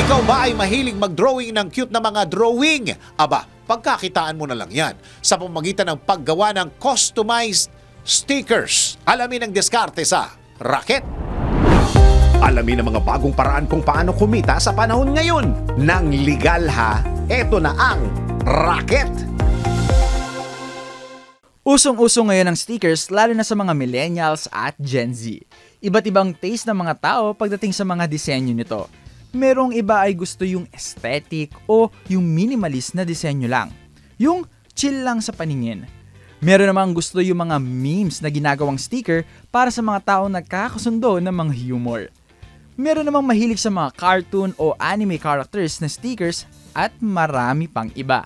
Ikaw ba ay mahilig mag-drawing ng cute na mga drawing? Aba, pagkakitaan mo na lang yan sa pamagitan ng paggawa ng customized stickers. Alamin ang diskarte sa Racket. Alamin ang mga bagong paraan kung paano kumita sa panahon ngayon. Nang legal ha, eto na ang Racket! Usong-uso ngayon ang stickers lalo na sa mga millennials at Gen Z. Iba't ibang taste ng mga tao pagdating sa mga disenyo nito. Merong iba ay gusto yung aesthetic o yung minimalist na disenyo lang. Yung chill lang sa paningin. Meron namang gusto yung mga memes na ginagawang sticker para sa mga taong nagkakasundo ng mga humor. Meron namang mahilig sa mga cartoon o anime characters na stickers at marami pang iba.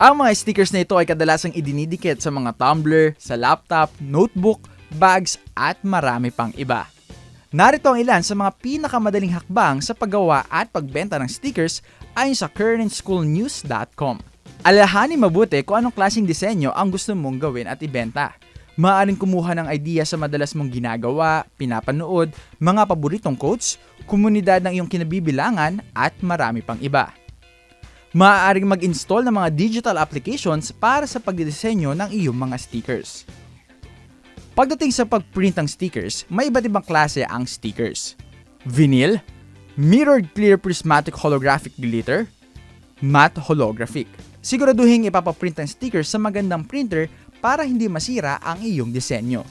Ang mga stickers na ito ay kadalasang idinidikit sa mga tumbler, sa laptop, notebook, bags at marami pang iba. Narito ang ilan sa mga pinakamadaling hakbang sa paggawa at pagbenta ng stickers ayon sa currentschoolnews.com. Alahanin mabuti kung anong klaseng disenyo ang gusto mong gawin at ibenta. Maaaring kumuha ng idea sa madalas mong ginagawa, pinapanood, mga paboritong quotes, komunidad ng iyong kinabibilangan at marami pang iba. Maaaring mag-install ng mga digital applications para sa pagdidisenyo ng iyong mga stickers. Pagdating sa pagprint ng stickers, may iba't ibang klase ang stickers. Vinyl, mirrored clear prismatic holographic glitter, matte holographic. Siguraduhin ipapaprint ang stickers sa magandang printer para hindi masira ang iyong disenyo.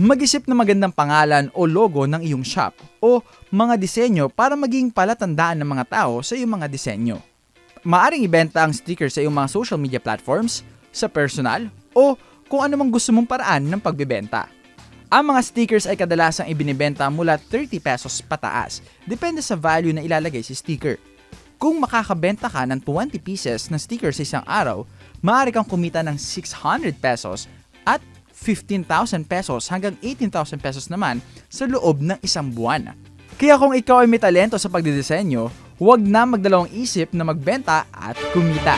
Mag-isip ng magandang pangalan o logo ng iyong shop o mga disenyo para maging palatandaan ng mga tao sa iyong mga disenyo. Maaring ibenta ang sticker sa iyong mga social media platforms, sa personal, o kung ano mang gusto mong paraan ng pagbebenta. Ang mga stickers ay kadalasang ibinibenta mula 30 pesos pataas, depende sa value na ilalagay sa sticker. Kung makakabenta ka ng 20 pieces na sticker sa isang araw, maaari kang kumita ng 600 pesos at 15,000 pesos hanggang 18,000 pesos naman sa loob ng isang buwan. Kaya kung ikaw ay may talento sa pagdidisenyo, huwag na magdalawang isip na magbenta at kumita.